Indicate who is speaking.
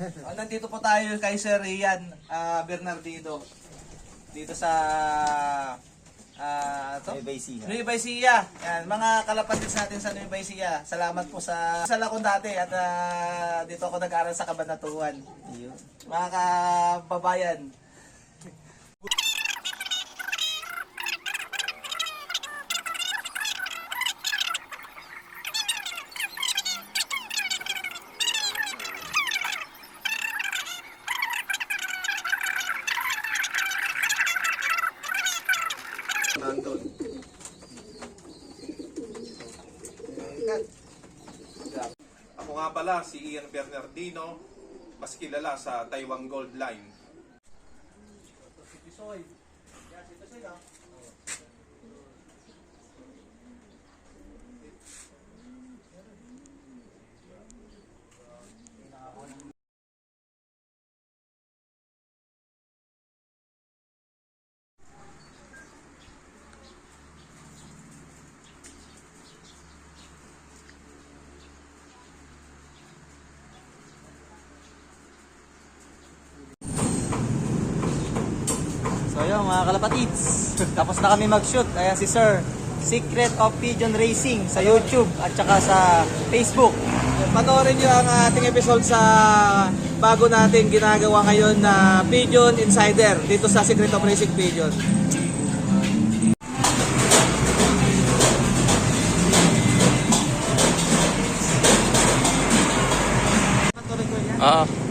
Speaker 1: Ah, nandito po tayo kay Sir Rian ah, Bernardino. Dito sa ah to?
Speaker 2: Nueva Ecija.
Speaker 1: Nueva Ecija. Yan, mga kalapatids natin sa Nueva Ecija. Salamat po sa sa lakon dati at ah, dito ako nag-aral sa Kabanatuan. Mga kababayan.
Speaker 3: Nandun. Ako nga pala si Ian Bernardino, mas kilala sa Taiwan Gold Line.
Speaker 2: So yun mga kalapatids, tapos na kami mag-shoot. Ayan si Sir, Secret of Pigeon Racing sa YouTube at saka sa Facebook.
Speaker 1: Panoorin nyo ang ating episode sa bago natin ginagawa ngayon na Pigeon Insider dito sa Secret of Racing Pigeon.
Speaker 2: Oo.